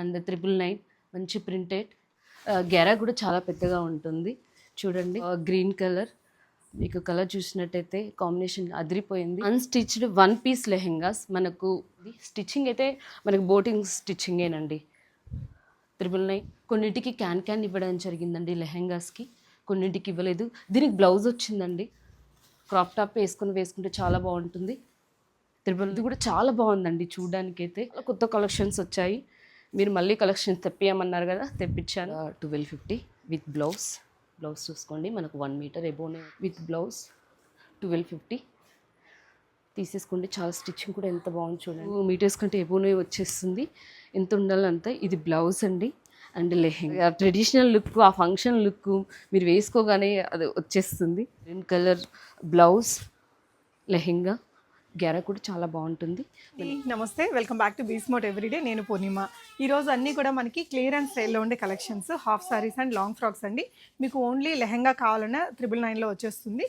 And triple nine మంచి printed. గెరా కూడా చాలా పెద్దగా ఉంటుంది. చూడండి. Green colour. మీకు కలర్ చూసినట్టయితే కాంబినేషన్ అదిరిపోయింది. Unstitched one piece lehengas. మనకు స్టిచ్చింగ్ అయితే మనకు బోటింగ్ స్టిచ్చింగేనండి. Triple nine. కొన్నింటికి క్యాన్ క్యాన్ ఇవ్వడం జరిగిందండి లెహెంగాస్కి. కొన్నింటికి ఇవ్వలేదు. దీనికి బ్లౌజ్ వచ్చిందండి. క్రాప్ టాప్ వేసుకుని వేసుకుంటే చాలా బాగుంటుంది. త్రిబుల్ ఇది కూడా చాలా బాగుందండి చూడడానికైతే. కొత్త కలెక్షన్స్ వచ్చాయి. మీరు మళ్ళీ కలెక్షన్స్ తెప్పియమన్నారు కదా తెప్పించాను. Twelve fifty with blouse blouse చూసుకోండి మనకు వన్ మీటర్ ఎబోనే విత్ బ్లౌజ్ ట్వెల్వ్ ఫిఫ్టీ తీసేసుకోండి చాలా స్టిచ్చింగ్ కూడా ఎంత బాగుంది చూడండి. మీటర్స్ కంటే ఎబోనే వచ్చేస్తుంది. ఎంత ఉండాలంత ఇది బ్లౌజ్ అండి. అండ్ లెహెంగా. ట్రెడిషనల్ లుక్ ఆ ఫంక్షన్ లుక్ మీరు వేసుకోగానే అది వచ్చేస్తుంది. Green colour blouse lehenga. గెర కూడా చాలా బాగుంటుంది. నమస్తే వెల్కమ్ బ్యాక్ టు బీస్మోట్ ఎవ్రీడే. నేను పూర్ణిమ. ఈరోజు అన్నీ కూడా మనకి క్లియరెన్స్ సేల్లో ఉండే collections half sarees and long frocks అండి. మీకు ఓన్లీ లెహంగా కావాలన్నా త్రిబుల్ నైన్లో వచ్చేస్తుంది.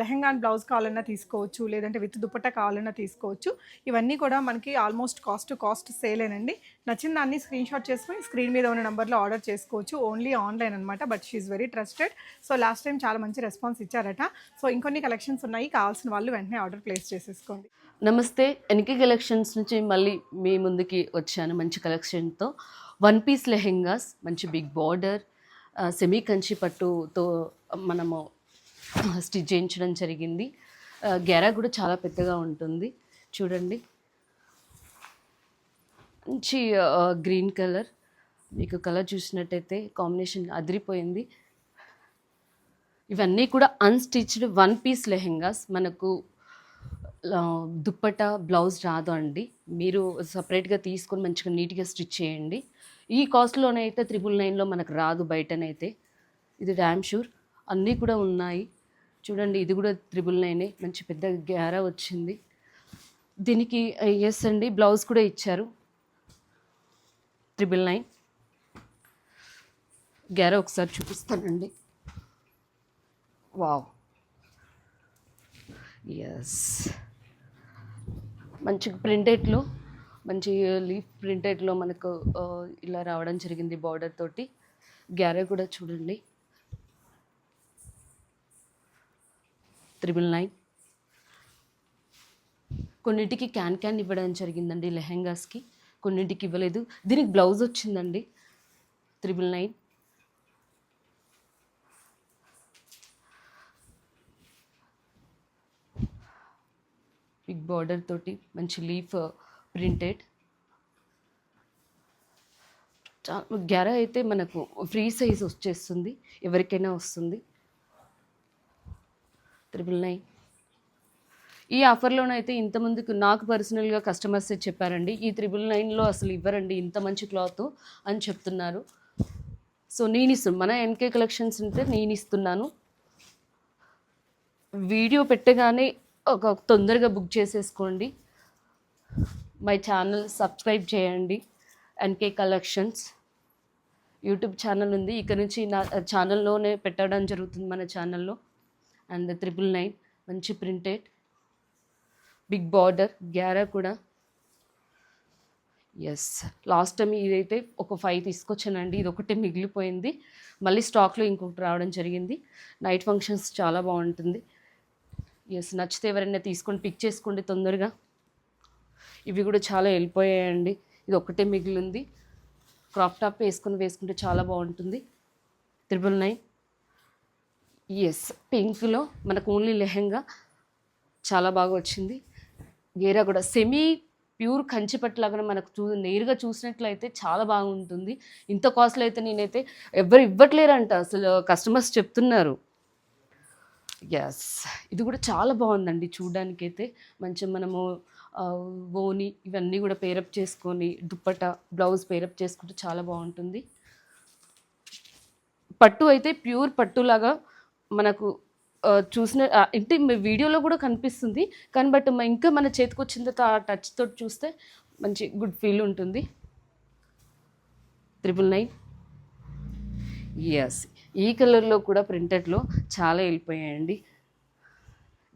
లెహెంగా లెహంగా అండ్ బ్లౌజ్ కావాలన్నా తీసుకోవచ్చు లేదంటే విత్ దుపట్టా కావాలన్నా తీసుకోవచ్చు. ఇవన్నీ కూడా మనకి ఆల్మోస్ట్ కాస్ట్ కాస్ట్ సేలేనండి. నచ్చిన దాన్ని స్క్రీన్ షాట్ చేసుకుని స్క్రీన్ మీద ఉన్న నెంబర్లో ఆర్డర్ చేసుకోవచ్చు. ఓన్లీ ఆన్లైన్ అనమాట but she very trusted so last time చాలా మంచి రెస్పాన్స్ ఇచ్చారట. సో ఇంకొన్ని కలెక్షన్స్ ఉన్నాయి. కావాల్సిన వాళ్ళు వెంటనే ఆర్డర్ ప్లేస్ చేసేసుకోండి. నమస్తే. ఎన్కే కలెక్షన్స్ నుంచి మళ్ళీ మీ ముందుకి వచ్చాను మంచి కలెక్షన్తో వన్ పీస్ లెహెంగాస్ మంచి బిగ్ బార్డర్ సెమీ కంచి పట్టుతో మనము స్టిచ్ చేయించడం జరిగింది. ఆ, గెరా కూడా చాలా పెద్దగా ఉంటుంది. చూడండి. మంచి గ్రీన్ కలర్ మీకు కలర్ చూసినట్టయితే కాంబినేషన్ అదిరిపోయింది. ఇవన్నీ కూడా అన్స్టిచ్డ్ వన్ పీస్ లెహెంగాస్. మనకు దుప్పట బ్లౌజ్ రాదు అండి. మీరు సపరేట్గా తీసుకొని మంచిగా నీట్గా స్టిచ్ చేయండి. ఈ కాస్ట్లోనే అయితే త్రిబుల్ నైన్లో మనకు రాదు బయటనైతే. ఇది డ్యామ్ షూర్ అన్నీ కూడా ఉన్నాయి. చూడండి ఇది కూడా త్రిబుల్ నైనే మంచి పెద్ద గ్యారా వచ్చింది. దీనికి ఎస్ అండి బ్లౌజ్ కూడా ఇచ్చారు. త్రిబుల్ నైన్ గ్యారా ఒకసారి చూపిస్తానండి. వావ్ ఎస్ మంచి ప్రింటెడ్లో మంచి లీఫ్ ప్రింటెడ్లో మనకు ఇలా రావడం జరిగింది బార్డర్ తోటి. గ్యారే కూడా చూడండి. త్రిబుల్ నైన్ కొన్నింటికి క్యాన్ క్యాన్ ఇవ్వడం జరిగిందండి లెహెంగాస్కి. కొన్నింటికి ఇవ్వలేదు. దీనికి బ్లౌజ్ వచ్చిందండి. Triple nine. బిగ్ బార్డర్ తోటి మంచి uh, లీఫ్ ప్రింటెడ్ గ్యారా అయితే మనకు ఫ్రీ సైజ్ వచ్చేస్తుంది. ఎవరికైనా వస్తుంది. Triple nine. ఈ ఆఫర్లోనైతే ఇంతమందికి నాకు పర్సనల్గా కస్టమర్స్ చెప్పారండి. ఈ త్రిబుల్ నైన్లో అసలు ఇవ్వరండి ఇంత మంచి క్లాత్ అని చెప్తున్నారు. సో నేను ఇస్తున్నాను మన ఎన్కే కలెక్షన్స్ ఉంటే నేను ఇస్తున్నాను. వీడియో పెట్టగానే ఒక తొందరగా బుక్ చేసేసుకోండి. మై ఛానల్ సబ్స్క్రైబ్ చేయండి ఎన్కే కలెక్షన్స్. యూట్యూబ్ ఛానల్ ఉంది ఇక్కడ నుంచి నా ఛానల్లోనే పెట్టడం జరుగుతుంది మన ఛానల్లో. అండ్ త్రిపుల్ నైన్ మంచి ప్రింటెడ్. బిగ్ బార్డర్ గ్యారా కూడా. ఎస్ లాస్ట్ టైం ఇదైతే ఒక ఫైవ్ తీసుకొచ్చానండి. ఇది ఒకటే మిగిలిపోయింది. మళ్ళీ స్టాక్లో ఇంకొకటి రావడం జరిగింది. నైట్ ఫంక్షన్స్ చాలా బాగుంటుంది. ఎస్ నచ్చితే ఎవరైనా తీసుకొని పిక్ చేసుకోండి తొందరగా. ఇవి కూడా చాలా వెళ్ళిపోయాయండి. ఇది ఒకటే మిగిలింది. క్రాప్ టాప్ వేసుకొని వేసుకుంటే చాలా బాగుంటుంది. త్రిబుల్ నైన్ ఎస్ పింక్లో మనకు ఓన్లీ లెహెంగా చాలా బాగా వచ్చింది. గేరా కూడా సెమీ ప్యూర్ కంచిపట్టులాగా మనకు చూ నేరుగా చూసినట్లయితే చాలా బాగుంటుంది. ఇంత కాస్ట్లో అయితే నేనైతే ఎవరు ఇవ్వట్లేరంట. అసలు కస్టమర్స్ చెప్తున్నారు. ఎస్ ఇది కూడా చాలా బాగుందండి చూడడానికి అయితే మంచిగా మనము ఓని ఇవన్నీ కూడా పేరప్ చేసుకొని దుప్పట బ్లౌజ్ పేరప్ చేసుకుంటే చాలా బాగుంటుంది. పట్టు అయితే ప్యూర్ పట్టులాగా మనకు చూసిన అంటే మీ వీడియోలో కూడా కనిపిస్తుంది. కానీ బట్ ఇంకా మన చేతికి వచ్చిన తర్వాత ఆ టచ్ తోటి చూస్తే మంచి గుడ్ ఫీల్ ఉంటుంది. త్రిపుల్ నైన్ ఎస్ ఈ కలర్లో కూడా ప్రింటెడ్లో చాలా వెళ్ళిపోయాయండి.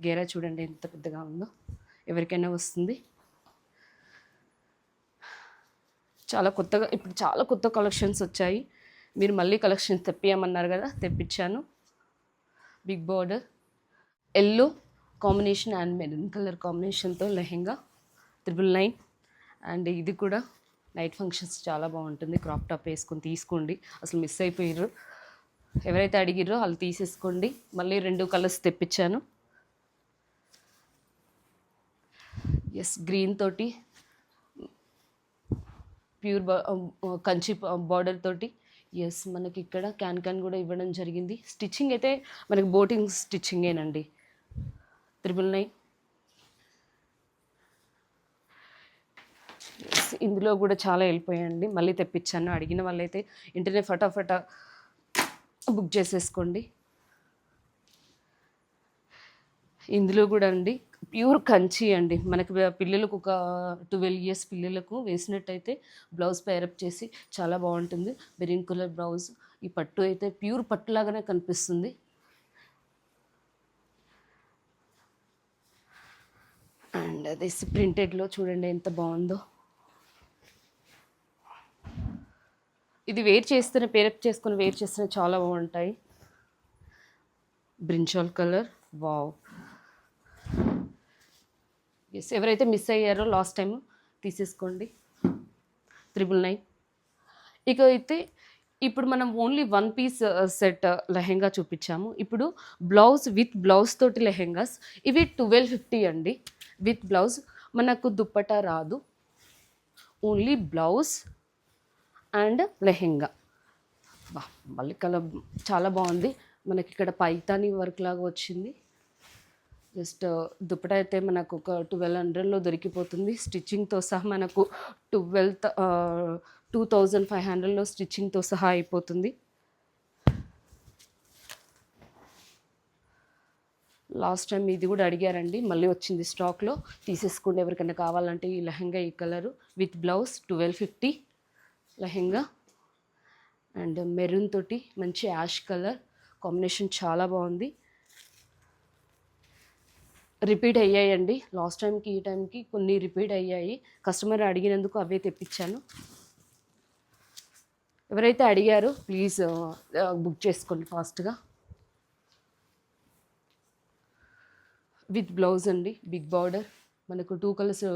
గేరా చూడండి ఎంత పెద్దగా ఉందో. ఎవరికైనా వస్తుంది. చాలా కొత్తగా ఇప్పుడు చాలా కొత్త కలెక్షన్స్ వచ్చాయి. మీరు మళ్ళీ కలెక్షన్స్ తెప్పియమన్నారు కదా తెప్పించాను. Big border yellow combination and maroon colour కాంబినేషన్తో లెహెంగా త్రిబుల్ నైన్ అండ్ ఇది కూడా నైట్ ఫంక్షన్స్ చాలా బాగుంటుంది. క్రాప్ టాప్ వేసుకొని తీసుకోండి. అసలు మిస్ అయిపోయారు ఎవరైతే అడిగిరో వాళ్ళు తీసేసుకోండి. మళ్ళీ రెండు కలర్స్ తెప్పించాను. ఎస్ గ్రీన్ తోటి pure um, Kanchi um, border తోటి ఎస్ మనకి ఇక్కడ క్యాన్ క్యాన్ కూడా ఇవ్వడం జరిగింది. స్టిచ్చింగ్ అయితే మనకి బోటింగ్ స్టిచ్చింగేనండి త్రిబుల్ నైన్ ఇందులో కూడా చాలా వెళ్ళిపోయాయండి మళ్ళీ తెప్పించాను. అడిగిన వాళ్ళైతే ఇంటర్నే ఫటాఫటా బుక్ చేసేసుకోండి. ఇందులో కూడా అండి ప్యూర్ కంచి అండి. మనకి పిల్లలకు ఒక ట్వెల్వ్ ఇయర్స్ పిల్లలకు వేసినట్టయితే బ్లౌజ్ పేరప్ చేసి చాలా బాగుంటుంది. బెరీన్ కలర్ బ్లౌజ్ ఈ పట్టు అయితే ప్యూర్ పట్టు లాగానే కనిపిస్తుంది. అండ్ అదే ప్రింటెడ్లో చూడండి ఎంత బాగుందో. ఇది వేర్ చేస్తేనే పేరప్ చేసుకుని వేర్ చేస్తేనే చాలా బాగుంటాయి. బ్రింజాల్ కలర్ వావ్ ఎస్ ఎవరైతే మిస్ అయ్యారో లాస్ట్ టైం తీసేసుకోండి. త్రిబుల్ నైన్ ఇక అయితే ఇప్పుడు మనం only one piece set lehenga చూపించాము. ఇప్పుడు బ్లౌజ్ విత్ బ్లౌజ్ తోటి లెహెంగాస్ ఇవి ట్వెల్వ్ ఫిఫ్టీ అండి. విత్ బ్లౌజ్ మనకు దుప్పటా రాదు. Only blouse and lehenga. బా మళ్ళీ కలర్ చాలా బాగుంది. మనకి ఇక్కడ పైతాని వర్క్ లాగా వచ్చింది. జస్ట్ దుప్పట అయితే మనకు ఒక ట్వెల్వ్ హండ్రెడ్లో దొరికిపోతుంది. స్టిచ్చింగ్తో సహా మనకు ట్వెల్వ్ టూ థౌజండ్ ఫైవ్ హండ్రెడ్లో స్టిచ్చింగ్తో సహా అయిపోతుంది. లాస్ట్ టైం ఇది కూడా అడిగారండి. మళ్ళీ వచ్చింది స్టాక్లో తీసేసుకోండి ఎవరికైనా కావాలంటే ఈ లెహంగా ఈ colour with blouse twelve fifty lehenga. And maroon తోటి మంచి యాష్ కలర్ కాంబినేషన్ చాలా బాగుంది. రిపీట్ అయ్యాయండి. లాస్ట్ టైంకి ఈ టైంకి కొన్ని రిపీట్ అయ్యాయి. కస్టమర్ అడిగినందుకు అవే తెప్పించాను. ఎవరైతే అడిగారో ప్లీజ్ బుక్ చేసుకోండి ఫాస్ట్గా. విత్ బ్లౌజ్ అండి బిగ్ బార్డర్. మనకు టూ కలర్స్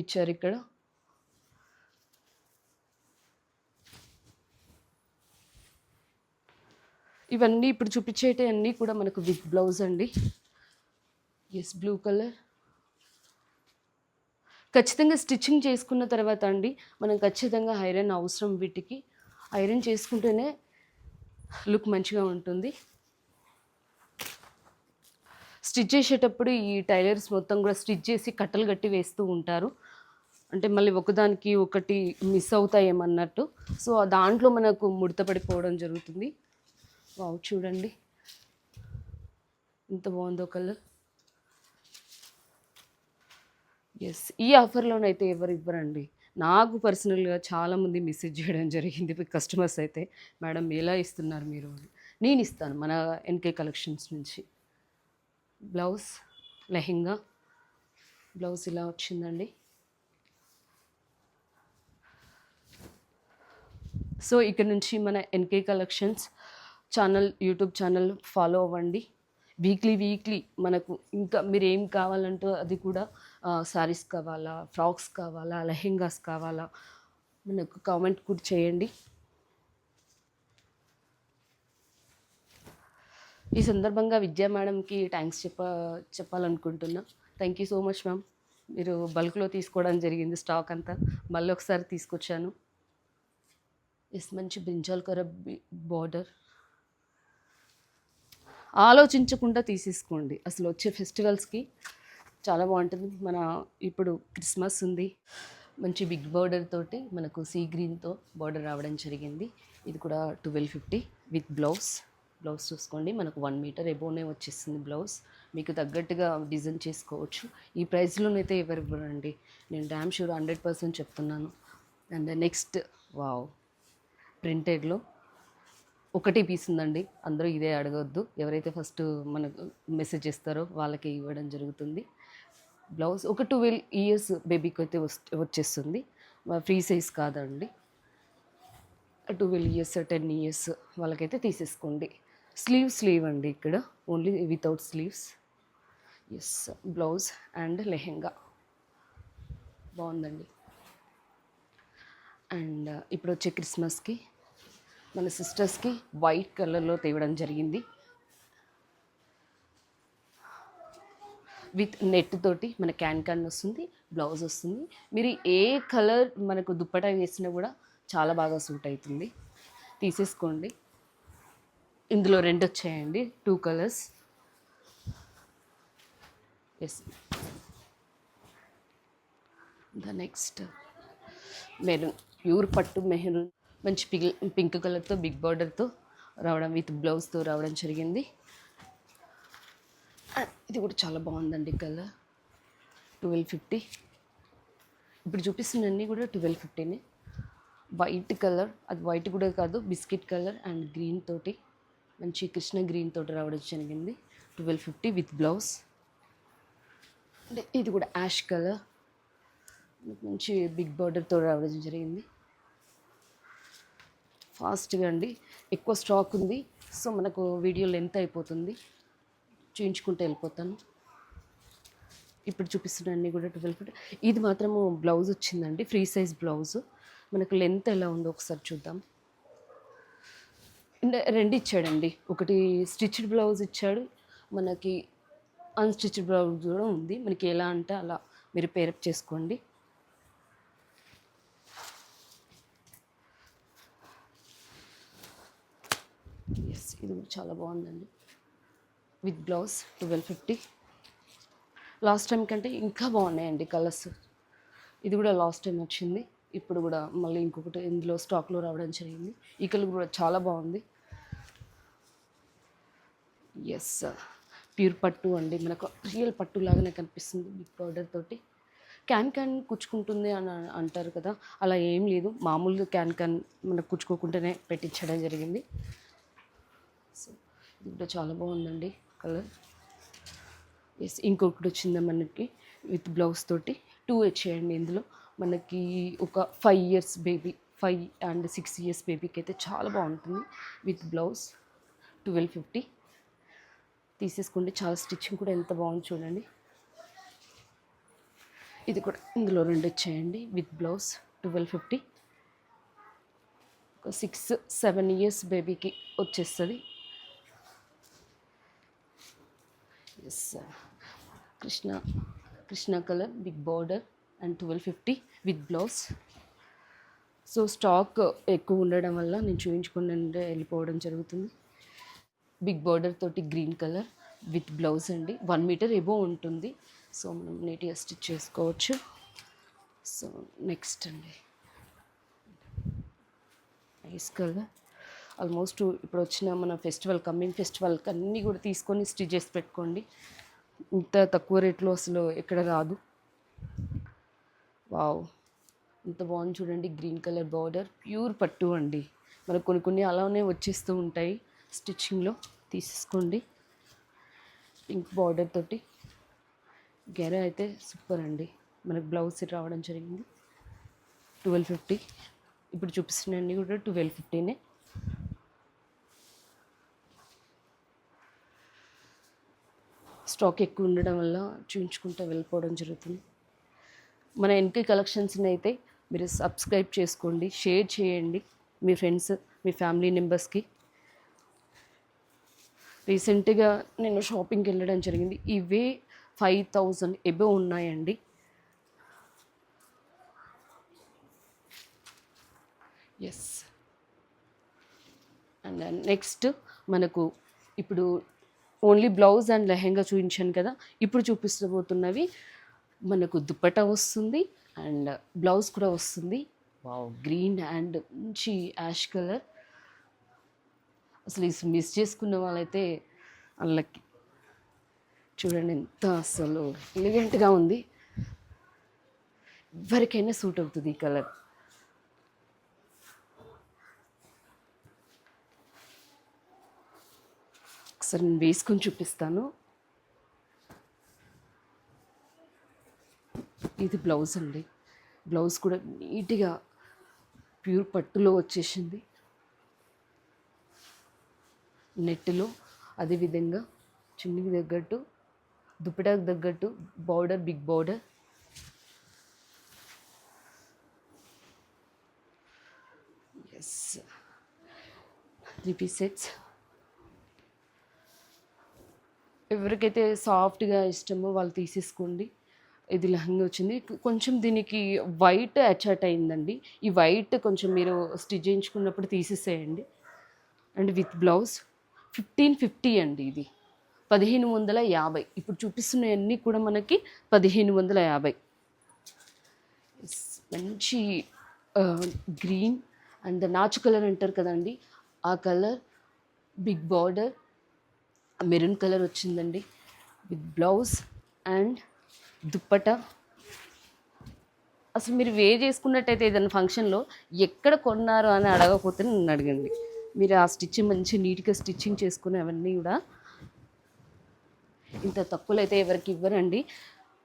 ఇచ్చారు ఇక్కడ. ఇవన్నీ ఇప్పుడు చూపించేటి అన్నీ కూడా మనకు విత్ బ్లౌజ్ అండి. ఎస్ బ్లూ కలర్ ఖచ్చితంగా స్టిచ్చింగ్ చేసుకున్న తర్వాత అండి మనం ఖచ్చితంగా ఐరన్ అవసరం వీటికి. ఐరన్ చేసుకుంటేనే లుక్ మంచిగా ఉంటుంది. స్టిచ్ చేసేటప్పుడు ఈ టైలర్స్ మొత్తం కూడా స్టిచ్ చేసి కట్టలు కట్టి వేస్తూ ఉంటారు. అంటే మళ్ళీ ఒకదానికి ఒకటి మిస్ అవుతాయేమన్నట్టు. సో దాంట్లో మనకు ముడత పడిపోవడం జరుగుతుంది. వావ్ చూడండి. ఎంత బాగుందో కలర్. ఎస్ ఈ ఆఫర్లోనైతే ఎవరు ఇవ్వరండి. నాకు పర్సనల్గా చాలామంది మెసేజ్ చేయడం జరిగింది కస్టమర్స్ అయితే. మేడం ఎలా ఇస్తున్నారు మీరు? నేను ఇస్తాను మన ఎన్కే కలెక్షన్స్ నుంచి. బ్లౌజ్ లెహెంగా. బ్లౌజ్ ఇలా వచ్చిందండి. సో ఇక్కడ నుంచి మన NK collections channel YouTube channel follow అవ్వండి. వీక్లీ వీక్లీ మనకు ఇంకా మీరు ఏం కావాలంటో అది కూడా శారీస్ కావాలా ఫ్రాక్స్ కావాలా లెహెంగాస్ కావాలా మనకు కామెంట్ కూడా చేయండి. ఈ సందర్భంగా విద్యా మేడంకి థ్యాంక్స్ చెప్ప చెప్పాలనుకుంటున్నా. Thank you so much ma'am మీరు బల్క్లో తీసుకోవడం జరిగింది స్టాక్ అంతా. మళ్ళీ ఒకసారి తీసుకొచ్చాను. ఎస్ మంచి బ్రింజాల్ కర బార్డర్ ఆలోచించకుండా తీసేసుకోండి. అసలు వచ్చే ఫెస్టివల్స్కి చాలా బాగుంటుంది. మన ఇప్పుడు క్రిస్మస్ ఉంది. మంచి బిగ్ బార్డర్ తోటి మనకు సీ గ్రీన్తో బార్డర్ రావడం జరిగింది. ఇది కూడా twelve fifty with blouse. Blouse చూసుకోండి. మనకు వన్ మీటర్ ఎబోనే వచ్చేస్తుంది బ్లౌజ్. మీకు తగ్గట్టుగా డిజైన్ చేసుకోవచ్చు. ఈ ప్రైస్లోనైతే ఎవరు ఇవ్వరండి? నేను డ్యామ్ షూర్ హండ్రెడ్ పర్సెంట్ చెప్తున్నాను. అండ్ నెక్స్ట్ వావ్ ప్రింటెడ్లో ఒకటి పీస్ ఉందండి. అందరూ ఇదే అడగవద్దు ఎవరైతే ఫస్ట్ మనకు మెసేజ్ చేస్తారో వాళ్ళకి ఇవ్వడం జరుగుతుంది. బ్లౌజ్ ఒక ట్వెల్వ్ ఇయర్స్ బేబీకి అయితే వచ్చేస్తుంది. ఫ్రీ సైజ్ కాదండి. ట్వెల్వ్ ఇయర్స్ టెన్ ఇయర్స్ వాళ్ళకైతే తీసేసుకోండి. స్లీవ్ స్లీవ్ అండి ఇక్కడ. Only without sleeves yes blouse and lehenga బాగుందండి. అండ్ uh, ఇప్పుడు వచ్చే క్రిస్మస్కి మన సిస్టర్స్కి వైట్ కలర్లో తేవడం జరిగింది. విత్ నెట్ తోటి మన క్యాన్ క్యాన్ వస్తుంది బ్లౌజ్ వస్తుంది. మీరు ఏ కలర్ మనకు దుప్పటా వేసినా కూడా చాలా బాగా సూట్ అవుతుంది. తీసేసుకోండి. ఇందులో రెండు వచ్చాయండి two colours. As the next maroon pure పట్టు మెహరూన్ మంచి పిగ్ పింక్ కలర్తో బిగ్ బార్డర్తో రావడం విత్ బ్లౌజ్తో రావడం జరిగింది. ఇది కూడా చాలా బాగుందండి కలర్. Twelve fifty. ఇప్పుడు చూపిస్తున్నన్నీ కూడా ట్వెల్వ్ ఫిఫ్టీనే. వైట్ కలర్ అది వైట్ కూడా కాదు బిస్కెట్ కలర్ అండ్ గ్రీన్ తోటి మంచి కృష్ణ గ్రీన్ తోటి రావడం జరిగింది. Twelve fifty with blouse. అంటే ఇది కూడా యాష్ కలర్. మంచి బిగ్ బార్డర్తో రావడం జరిగింది. ఫాస్ట్గా అండి. ఎక్కువ స్టాక్ ఉంది. సో మనకు వీడియో లెంత్ అయిపోతుంది. చూయించుకుంటూ వెళ్ళిపోతాను. ఇప్పుడు చూపిస్తున్న అన్నీ కూడా ట్వెల్వ్ ఇది మాత్రము బ్లౌజ్ వచ్చిందండి. Free size blouse. మనకు లెంత్ ఎలా ఉందో ఒకసారి చూద్దాం. రెండు ఇచ్చాడండి. ఒకటి స్టిచ్డ్ బ్లౌజ్ ఇచ్చాడు. మనకి అన్స్టిచ్డ్ బ్లౌజ్ కూడా ఉంది. మనకి ఎలా అంటే అలా మీరు పేరప్ చేసుకోండి. ఎస్ ఇది కూడా చాలా బాగుందండి. With blouse twelve fifty last time కంటే ఇంకా బాగున్నాయండి కలర్స్ ఇది కూడా లాస్ట్ టైం వచ్చింది. ఇప్పుడు కూడా మళ్ళీ ఇంకొకటి ఇందులో స్టాక్లో రావడం జరిగింది. ఈ కలర్ కూడా చాలా బాగుంది. ఎస్ ప్యూర్ పట్టు అండి. మనకు రియల్ పట్టు లాగానే కనిపిస్తుంది బిగ్ పౌడర్ తోటి. క్యాన్ క్యాన్ కుచ్చుకుంటుంది అని అంటారు కదా. అలా ఏం లేదు. మామూలుగా క్యాన్ క్యాన్ మనకు కుచ్చుకోకుండానే పెట్టించడం జరిగింది. ఇది కూడా చాలా బాగుందండి కలర్. ఎస్ ఇంకొకటి వచ్చింది మనకి విత్ బ్లౌజ్ తోటి. టూ వచ్చేయండి ఇందులో. మనకి ఒక five years baby five and six years బేబీకి అయితే చాలా బాగుంటుంది విత్ బ్లౌజ్. ట్వెల్వ్ ఫిఫ్టీ తీసేసుకోండి. చాలా స్టిచ్చింగ్ కూడా ఎంత బాగుంది చూడండి. ఇది కూడా ఇందులో రెండు వచ్చేయండి విత్ బ్లౌజ్. ట్వెల్వ్ ఫిఫ్టీ ఒక సిక్స్ సెవెన్ ఇయర్స్ బేబీకి వచ్చేస్తుంది. Yes Krishna Krishna colour big border and twelve fifty with blouse so stock ఎక్కువ ఉండడం వల్ల నేను చూపించుకుని వెళ్ళిపోవడం జరుగుతుంది. బిగ్ బార్డర్ తోటి గ్రీన్ కలర్ విత్ బ్లౌజ్ అండి. వన్ మీటర్ ఎబో ఉంటుంది. సో మనం నీట్గా స్టిచ్ చేసుకోవచ్చు. సో నెక్స్ట్ అండి. ఐస్ కలర్ ఆల్మోస్ట్ ఇప్పుడు వచ్చిన మన ఫెస్టివల్ కమ్మింగ్ ఫెస్టివల్కి అన్నీ కూడా తీసుకొని స్టిచ్ చేసి పెట్టుకోండి. ఇంత తక్కువ రేట్లో అసలు ఎక్కడ రాదు. వావ్! ఇంత బాగుంది చూడండి గ్రీన్ కలర్ బార్డర్ ప్యూర్ పట్టు అండి. మనకు కొన్ని కొన్ని అలానే వచ్చేస్తూ ఉంటాయి. స్టిచ్చింగ్లో తీసేసుకోండి. పింక్ బార్డర్ తోటి. గెర అయితే సూపర్ అండి. మనకు బ్లౌజ్ రావడం జరిగింది. Twelve fifty. ఇప్పుడు చూపిస్తున్నాయి కూడా ట్వెల్వ్ ఫిఫ్టీనే. స్టాక్ ఎక్కువ ఉండడం వల్ల చూపించుకుంటూ వెళ్ళిపోవడం జరుగుతుంది. మన ఎన్కే కలెక్షన్స్ని అయితే మీరు సబ్స్క్రైబ్ చేసుకోండి షేర్ చేయండి మీ ఫ్రెండ్స్ మీ ఫ్యామిలీ మెంబర్స్కి రీసెంట్గా నేను షాపింగ్కి వెళ్ళడం జరిగింది. ఇవే ఫైవ్ థౌజండ్ ఎబో ఉన్నాయండి. ఎస్ అండ్ నెక్స్ట్ మనకు ఇప్పుడు ఓన్లీ బ్లౌజ్ అండ్ లెహెంగా చూపించాను కదా ఇప్పుడు చూపిస్తబోతున్నవి. మనకు దుప్పటా వస్తుంది అండ్ బ్లౌజ్ కూడా వస్తుంది. గ్రీన్ అండ్ మంచి యాష్ కలర్. అసలు మిస్ చేసుకున్న వాళ్ళైతే వాళ్ళకి చూడండి ఎంత అసలు ఎలిగెంట్గా ఉంది. ఎవరికైనా సూట్ అవుతుంది ఈ కలర్. ఒకసారి నేను వేసుకొని చూపిస్తాను. ఇది బ్లౌజ్ అండి. బ్లౌజ్ కూడా నీట్గా ప్యూర్ పట్టులో వచ్చేసింది. నెట్లో అదేవిధంగా చున్నీకి తగ్గట్టు దుప్పటాకు తగ్గట్టు border big border. Yes three piece sets. ఎవరికైతే సాఫ్ట్గా ఇష్టమో వాళ్ళు తీసేసుకోండి. ఇది లెహంగా వచ్చింది. కొంచెం దీనికి వైట్ అచాట్ అయిందండి. ఈ వైట్ కొంచెం మీరు స్టిచ్ చేయించుకున్నప్పుడు తీసేసేయండి. And with blouse. Fifteen fifty అండి ఇది. పదిహేను వందల యాభై. ఇప్పుడు చూపిస్తున్నవన్నీ కూడా మనకి పదిహేను వందల యాభై. మంచి గ్రీన్ అండ్ నాచు కలర్ అంటారు కదండి. ఆ colour big border maroon colour వచ్చిందండి విత్ బ్లౌజ్ అండ్ దుప్పట. అసలు మీరు వే చేసుకున్నట్టయితే ఏదైనా ఫంక్షన్లో ఎక్కడ కొన్నారు అని అడగకపోతే నన్ను అడగండి. మీరు ఆ స్టిచ్చింగ్ మంచి నీట్గా స్టిచ్చింగ్ చేసుకుని అవన్నీ కూడా ఇంత తక్కువలో అయితే ఎవరికి ఇవ్వరండి.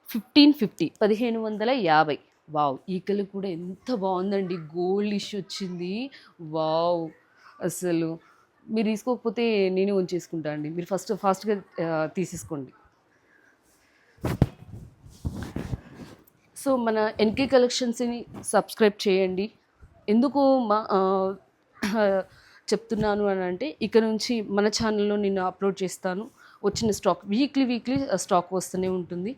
ఫిఫ్టీన్ ఫిఫ్టీ పదిహేను వందల యాభై. వావ్! ఈకలు కూడా ఎంత బాగుందండి. గోల్డ్ ఇష్యూ వచ్చింది. వావ్! అసలు మీరు తీసుకోకపోతే నేనే ఉంచేసుకుంటా అండి. మీరు ఫస్ట్ ఫాస్ట్గా తీసేసుకోండి. సో మన ఎన్కే కలెక్షన్స్ని సబ్స్క్రైబ్ చేయండి. ఎందుకు మా చెప్తున్నాను అని అంటే ఇక నుంచి మన ఛానల్లో నేను అప్లోడ్ చేస్తాను. వచ్చిన స్టాక్ వీక్లీ వీక్లీ స్టాక్ వస్తూనే ఉంటుంది.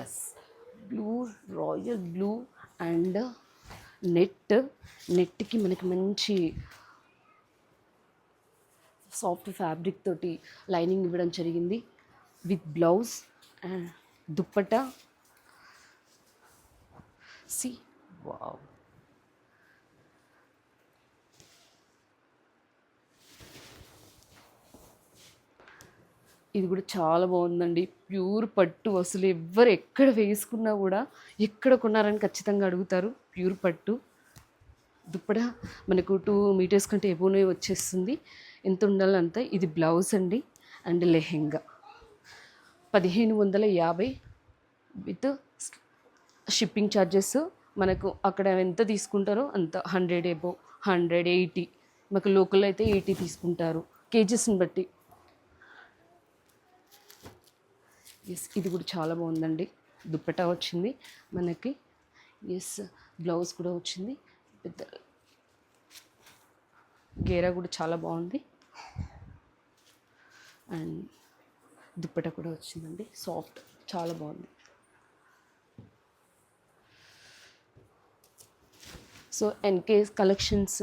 Yes blue royal blue and net నెట్కి మనకి మంచి సాఫ్ట్ ఫ్యాబ్రిక్ తోటి లైనింగ్ ఇవ్వడం జరిగింది. With blouse and dupatta. C wow. ఇది కూడా చాలా బాగుందండి. ప్యూర్ పట్టు అసలు ఎవ్వరు ఎక్కడ వేసుకున్నా కూడా ఎక్కడ కొన్నారని ఖచ్చితంగా అడుగుతారు. ప్యూర్ పట్టు. దుప్పడ మనకు టూ మీటర్స్ కంటే ఎబోనే వచ్చేస్తుంది. ఎంత ఉండాలంత ఇది బ్లౌజ్ అండి. అండ్ లెహెంగా. పదిహేను వందల యాభై విత్ షిప్పింగ్ ఛార్జెస్ మనకు అక్కడ ఎంత తీసుకుంటారో అంత హండ్రెడ్ ఎబో హండ్రెడ్ ఎయిటీ మాకు లోకల్ అయితే ఎయిటీ తీసుకుంటారు. కేజెస్ని బట్టి. ఎస్ ఇది కూడా చాలా బాగుందండి. దుప్పటా వచ్చింది మనకి. ఎస్ బ్లౌజ్ కూడా వచ్చింది. పెద్ద గేరా కూడా చాలా బాగుంది. అండ్ దుప్పట కూడా వచ్చిందండి. సాఫ్ట్ చాలా బాగుంది. సో ఎన్కేస్ కలెక్షన్స్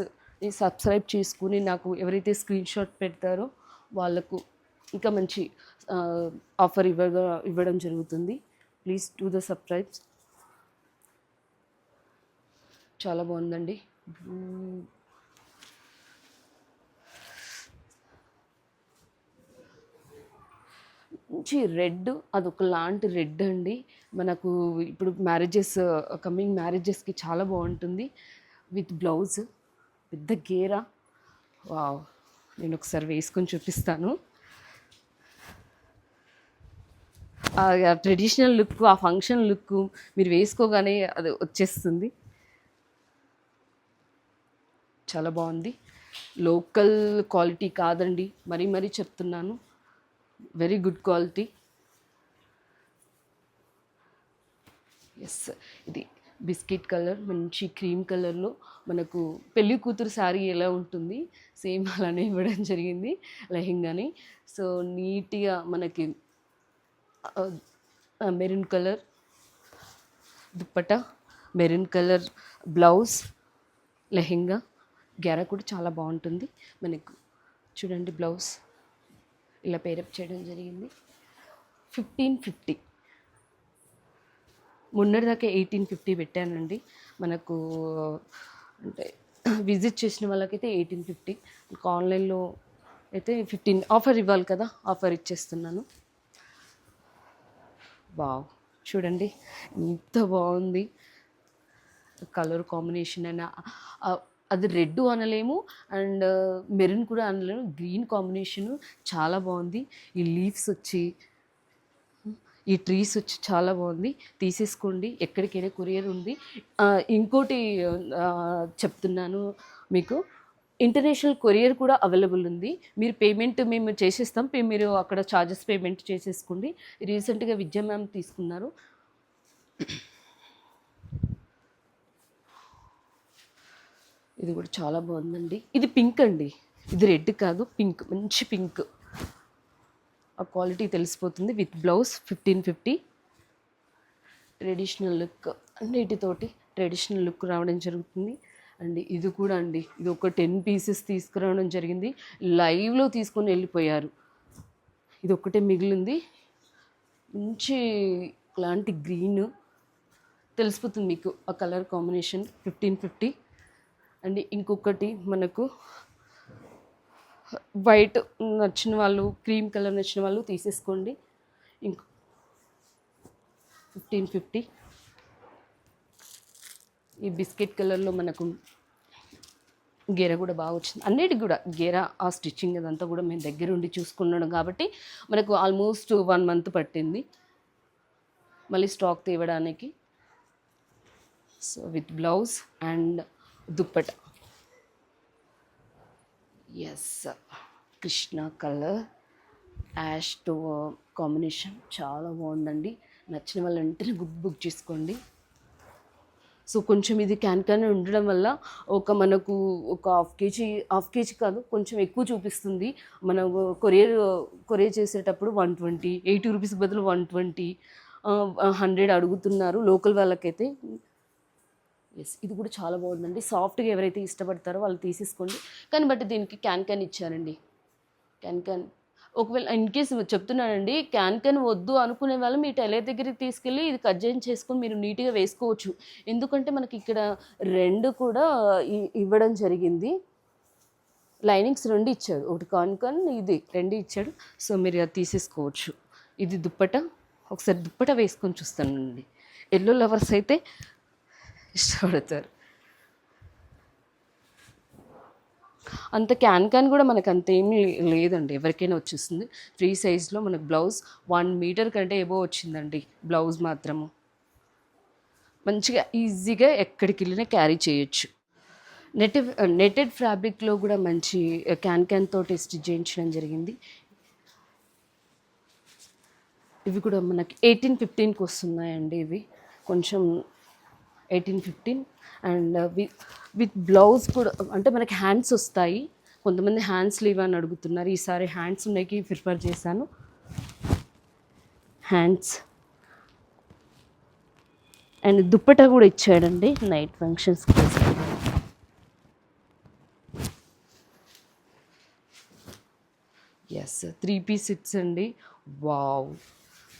సబ్స్క్రైబ్ చేసుకుని నాకు ఎవరైతే స్క్రీన్ షాట్ పెడతారో వాళ్ళకు ఇంకా మంచి ఆఫర్ ఇవ్వగా ఇవ్వడం జరుగుతుంది. ప్లీజ్ టూ ద సబ్స్క్రైబ్స్ చాలా బాగుందండి. మంచి రెడ్ అదొక లాంటి రెడ్ అండి. మనకు ఇప్పుడు మ్యారేజెస్ కమింగ్ మ్యారేజెస్కి చాలా బాగుంటుంది. విత్ బ్లౌజ్ పెద్ద గేరా. వావ్ నేను ఒకసారి వేసుకొని చూపిస్తాను ఆ ట్రెడిషనల్ లుక్ ఆ ఫంక్షన్ లుక్ మీరు వేసుకోగానే అది వచ్చేస్తుంది. చాలా బాగుంది. లోకల్ క్వాలిటీ కాదండి. మరీ మరీ చెప్తున్నాను. వెరీ గుడ్ క్వాలిటీ ఎస్ ఇది బిస్కెట్ కలర్ మంచి క్రీమ్ కలర్లో మనకు పెళ్ళి కూతురు శారీ ఎలా ఉంటుంది సేమ్ అలానే ఇవ్వడం జరిగింది లెహెంగాని. సో నీట్గా మనకి maroon colour dupatta maroon colour blouse lehenga. గెర కూడా చాలా బాగుంటుంది. మనకు చూడండి బ్లౌజ్. ఇలా పేరప్ చేయడం జరిగింది. Fifteen fifty. మొన్నటిదాకా ఎయిటీన్ ఫిఫ్టీ పెట్టానండి. మనకు అంటే విజిట్ చేసిన వాళ్ళకైతే ఎయిటీన్ ఫిఫ్టీ. ఆన్లైన్లో అయితే ఫిఫ్టీన్ ఆఫర్ ఇవ్వాలి కదా ఆఫర్ ఇచ్చేస్తున్నాను. వావ్. చూడండి ఎంత బాగుంది. కలర్ కాంబినేషన్ అయినా అది రెడ్ అనలేము అండ్ మెరూన్ కూడా అనలేము గ్రీన్ కాంబినేషన్ చాలా బాగుంది. ఈ లీవ్స్ వచ్చి ఈ ట్రీస్ వచ్చి చాలా బాగుంది. తీసేసుకోండి ఎక్కడికైనా కొరియర్ ఉంది. ఇంకోటి చెప్తున్నాను మీకు. ఇంటర్నేషనల్ కొరియర్ కూడా అవైలబుల్ ఉంది. మీరు పేమెంట్ మేము చేసేస్తాం. మీరు అక్కడ ఛార్జెస్ పేమెంట్ చేసేసుకోండి. రీసెంట్గా విద్యా మ్యామ్ తీసుకున్నారు. ఇది కూడా చాలా బాగుందండి. ఇది పింక్ అండి. ఇది రెడ్ కాదు పింక్ మంచి పింక్ ఆ క్వాలిటీ తెలిసిపోతుంది with blouse fifteen fifty traditional look అన్నిటితోటి traditional look రావడం జరుగుతుంది. అండ్. ఇది కూడా అండి. ఇది ఒక టెన్ పీసెస్ తీసుకురావడం జరిగింది. లైవ్లో తీసుకొని వెళ్ళిపోయారు. ఇది ఒక్కటే మిగిలింది. మంచి ఇలాంటి గ్రీన్ తెలిసిపోతుంది మీకు. ఆ colour combination fifteen fifty and ఇంకొకటి మనకు వైట్ నచ్చిన వాళ్ళు క్రీమ్ కలర్ నచ్చిన వాళ్ళు తీసేసుకోండి. ఇంకో ఫిఫ్టీన్ ఫిఫ్టీ ఈ బిస్కెట్ కలర్లో మనకు గేర కూడా బాగా వచ్చింది. అన్నిటికి కూడా గేర ఆ స్టిచ్చింగ్ అదంతా కూడా మేము దగ్గర ఉండి కాబట్టి మనకు ఆల్మోస్ట్ వన్ మంత్ పట్టింది. మళ్ళీ స్టాక్ తేవడానికి. So with blouse and dupatta. Yes Krishna colour. Ash to combination చాలా బాగుందండి. నచ్చిన వాళ్ళు వెంటనే బుక్ బుక్ చేసుకోండి. సో కొంచెం ఇది క్యాన్ క్యాన్ ఉండడం వల్ల ఒక మనకు ఒక హాఫ్ కేజీ హాఫ్ కేజీ కాదు కొంచెం ఎక్కువ చూపిస్తుంది. మనం కొరియర్ కొరియర్ చేసేటప్పుడు వన్ ట్వంటీ ఎయిటీ రూపీస్ బదులు వన్ ట్వంటీ హండ్రెడ్ అడుగుతున్నారు లోకల్ వాళ్ళకైతే. ఎస్ ఇది కూడా చాలా బాగుందండి. సాఫ్ట్గా ఎవరైతే ఇష్టపడతారో వాళ్ళు తీసేసుకోండి. కానీ బట్ దీనికి క్యాన్ క్యాన్ ఇచ్చారండి. క్యాన్ క్యాన్ ఒకవేళ ఇన్ కేస్ చెప్తున్నానండి క్యాన్ క్యాన్ వద్దు అనుకునే వాళ్ళు మీ టైలర్ దగ్గరికి తీసుకెళ్ళి ఇది కట్ చేసుకొని మీరు నీట్గా వేసుకోవచ్చు. ఎందుకంటే మనకి ఇక్కడ రెండు కూడా ఇ- ఇవ్వడం జరిగింది. లైనింగ్స్ రెండు ఇచ్చాడు. ఒకటి కాన్ కాన్ ఇది రెండు ఇచ్చాడు. సో మీరు అది తీసేసుకోవచ్చు. ఇది దుప్పట. ఒకసారి దుప్పట వేసుకొని చూస్తానండి. ఎల్లో లవర్స్ అయితే ఇష్టపడతారు. అంత క్యాన్ క్యాన్ కూడా మనకు అంత ఏమీ లేదండి. ఎవరికైనా వచ్చేస్తుంది. ఫ్రీ సైజ్లో మనకు బ్లౌజ్ వన్ మీటర్ కంటే ఏవో వచ్చిందండి. బ్లౌజ్ మాత్రము. మంచిగా ఈజీగా ఎక్కడికి వెళ్ళినా క్యారీ చేయొచ్చు. నెటివ్ నెటెడ్ ఫ్యాబ్రిక్లో కూడా మంచి క్యాన్ క్యాన్ తోటి స్టిచ్ చేయించడం జరిగింది. ఇవి కూడా మనకి ఎయిటీన్ ఫిఫ్టీన్కి వస్తున్నాయండి ఇవి. కొంచెం eighteen fifteen and uh, with with blouse కూడా అంటే మనకి హ్యాండ్స్ వస్తాయి. కొంతమంది హ్యాండ్స్ లీవ్ అని అడుగుతున్నారు. ఈసారి హ్యాండ్స్ ఉన్నాయి ప్రిఫర్ చేశాను. హ్యాండ్స్. అండ్ దుప్పట కూడా ఇచ్చాడండి నైట్ ఫంక్షన్స్ కోసం ఎస్ త్రీ పీస్ ఇట్స్ అండి. వావ్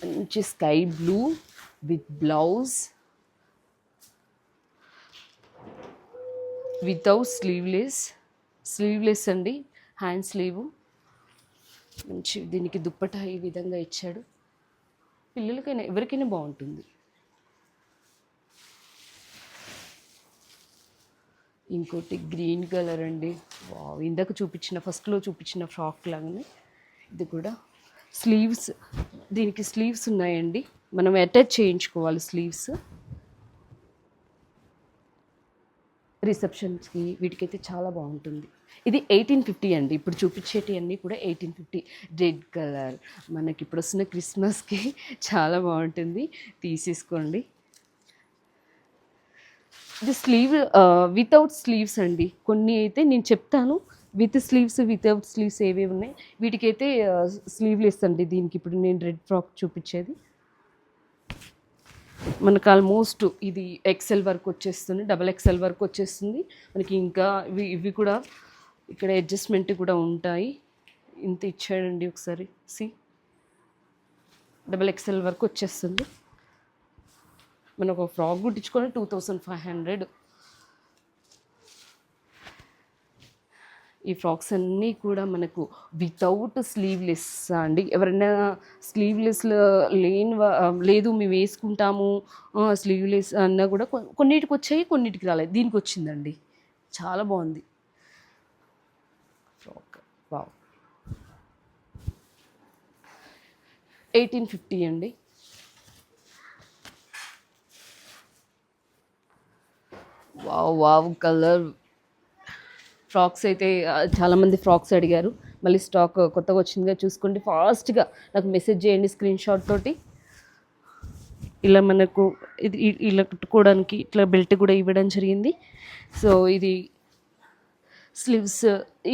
మంచి sky blue with blouse. Without sleeveless sleeveless అండి. హ్యాండ్ స్లీవ్ మంచి దీనికి దుప్పట ఈ విధంగా ఇచ్చాడు. పిల్లలకైనా ఎవరికైనా బాగుంటుంది. ఇంకోటి గ్రీన్ కలర్ అండి. వావ్ ఇందాక చూపించిన ఫస్ట్లో చూపించిన ఫ్రాక్ లాగానే. ఇది కూడా స్లీవ్స్ దీనికి స్లీవ్స్ ఉన్నాయండి. మనం అటాచ్ చేయించుకోవాలి స్లీవ్స్. రిసెప్షన్స్కి వీటికైతే చాలా బాగుంటుంది. ఇది ఎయిటీన్ ఫిఫ్టీ అండి. ఇప్పుడు చూపించేటి అన్నీ కూడా ఎయిటీన్ ఫిఫ్టీ. Red colour. మనకి ఇప్పుడు వస్తున్న క్రిస్మస్కి చాలా బాగుంటుంది. తీసేసుకోండి. ఇది స్లీవ్ వితౌట్ స్లీవ్స్ అండి. కొన్ని అయితే నేను చెప్తాను. విత్ స్లీవ్స్ వితౌట్ స్లీవ్స్ ఏవేవి ఉన్నాయి వీటికైతే స్లీవ్లెస్ అండి దీనికి ఇప్పుడు నేను రెడ్ ఫ్రాక్ చూపించేది. మనకు ఆల్మోస్ట్ ఇది ఎక్సెల్ వర్క్ వచ్చేస్తుంది డబల్ ఎక్సెల్ వరకు వచ్చేస్తుంది. మనకి ఇంకా ఇవి ఇవి కూడా ఇక్కడ అడ్జస్ట్మెంట్ కూడా ఉంటాయి. ఇంత ఇచ్చాడండి ఒకసారి. సి డబల్ ఎక్సెల్ వరకు వచ్చేస్తుంది. మనం ఒక ఫ్రాక్ కుట్టించుకొని టూ థౌజండ్ ఫైవ్ హండ్రెడ్ ఈ ఫ్రాక్స్ అన్నీ కూడా మనకు వితౌట్ స్లీవ్లెస్ అండి. ఎవరైనా స్లీవ్లెస్ లేని లేదు మేము వేసుకుంటాము స్లీవ్లెస్ అన్నా కూడా కొన్నిటికి వచ్చాయి కొన్నిటికి రాలేదు. దీనికి వచ్చిందండి. చాలా బాగుంది. ఫ్రాక్ వావ్ ఎయిటీన్ ఫిఫ్టీ అండి. వావ్ వావ్ కలర్ ఫ్రాక్స్ అయితే చాలామంది ఫ్రాక్స్ అడిగారు. మళ్ళీ స్టాక్ కొత్తగా వచ్చిందిగా చూసుకోండి. ఫాస్ట్గా నాకు మెసేజ్ చేయండి స్క్రీన్ షాట్ తోటి. ఇలా మనకు ఇది ఇలా కుట్టుకోవడానికి ఇట్లా బెల్ట్ కూడా ఇవ్వడం జరిగింది. సో ఇది స్లీవ్స్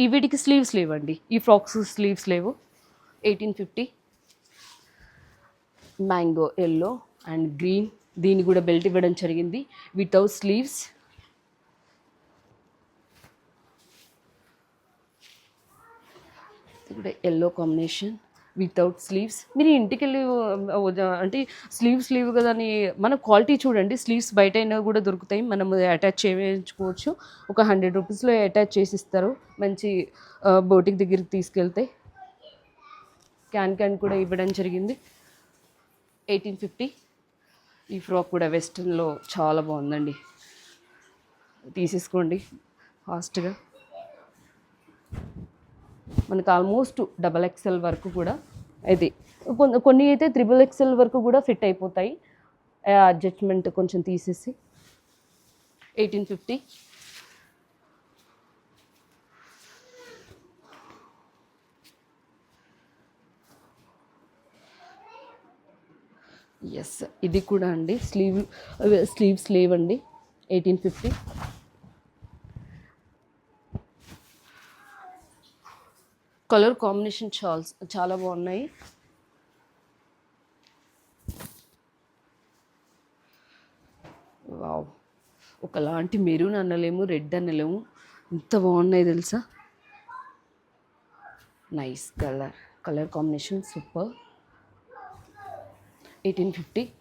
ఈ వీటికి స్లీవ్స్ లేవండి. ఈ ఫ్రాక్స్ స్లీవ్స్ లేవు. Eighteen fifty. Mango yellow and green. దీన్ని కూడా బెల్ట్ ఇవ్వడం జరిగింది. Without sleeves. ఇది కూడా ఎల్లో కాంబినేషన్ వితౌట్ స్లీవ్స్ మీరు ఇంటికి వెళ్ళి అంటే స్లీవ్ స్లీవ్ కదా అని మన క్వాలిటీ చూడండి. స్లీవ్స్ బయట అయినా కూడా దొరుకుతాయి. మనం అటాచ్ చేయించుకోవచ్చు. ఒక హండ్రెడ్ రూపీస్లో అటాచ్ చేసి ఇస్తారు. మంచి బోటిక్ దగ్గరికి తీసుకెళ్తే క్యాన్ క్యాన్ కూడా ఇవ్వడం జరిగింది. ఎయిటీన్ ఫిఫ్టీ ఈ ఫ్రాక్ కూడా వెస్ట్రన్లో చాలా బాగుందండి. తీసేసుకోండి. ఫాస్ట్గా మనకు ఆల్మోస్ట్ డబల్ ఎక్స్ఎల్ వరకు కూడా ఇది. కొన్ని కొన్ని అయితే త్రిబుల్ ఎక్స్ఎల్ వరకు కూడా ఫిట్ అయిపోతాయి. అడ్జస్ట్మెంట్ కొంచెం తీసేసి. ఎయిటీన్ ఫిఫ్టీ ఎస్ ఇది కూడా అండి. స్లీవ్ స్లీవ్ స్లీవ్ అండి ఎయిటీన్ ఫిఫ్టీ కలర్ కాంబినేషన్ చాలా చాలా బాగున్నాయి. వావ్. ఒకలాంటి మెరూన్ అనలేము రెడ్ అనలేము ఎంత బాగున్నాయి తెలుసా? Nice colour colour combination super eighteen fifty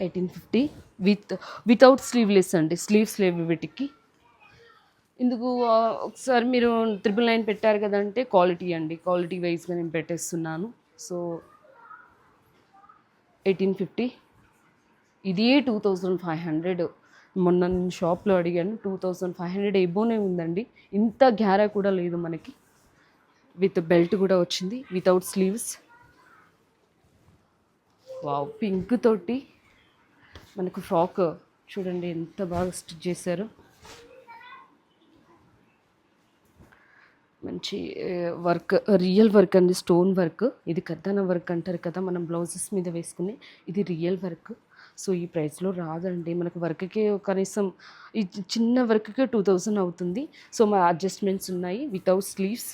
eighteen fifty with without sleeveless అండి. స్లీవ్స్ లేవు వీటికి. ఇందుకు ఒకసారి మీరు ట్రిపుల్ నైన్ పెట్టారు కదంటే క్వాలిటీ అండి. క్వాలిటీ వైజ్గా నేను పెట్టేస్తున్నాను. సో ఎయిటీన్ ఫిఫ్టీ ఇదే టూ థౌజండ్ ఫైవ్ హండ్రెడ్ మొన్న నేను షాప్లో అడిగాను టూ థౌజండ్ ఫైవ్ హండ్రెడ్ ఎబోనే ఉందండి. ఇంత గ్యారా కూడా లేదు మనకి. విత్ బెల్ట్ కూడా వచ్చింది వితౌట్ స్లీవ్స్ వావ్ పింక్ తోటి. మనకు ఫ్రాక్ చూడండి ఎంత బాగా స్టిచ్ చేశారు. మంచి వర్క్ రియల్ వర్క్ అండి స్టోన్ వర్క్. ఇది కద్దన వర్క్ అంటారు కదా మనం బ్లౌజెస్ మీద వేసుకునే ఇది రియల్ వర్క్. సో ఈ ప్రైస్లో రాదండి. మనకు వర్క్కి కనీసం ఈ చిన్న వర్క్కి టూ థౌజండ్ అవుతుంది. సో మా అడ్జస్ట్మెంట్స్ ఉన్నాయి. వితౌట్ స్లీవ్స్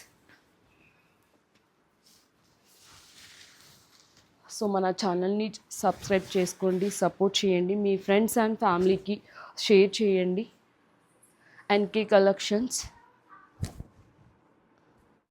సో మన ఛానల్ని సబ్స్క్రైబ్ చేసుకోండి సపోర్ట్ చేయండి. మీ ఫ్రెండ్స్ అండ్ ఫ్యామిలీకి షేర్ చేయండి. NK collections.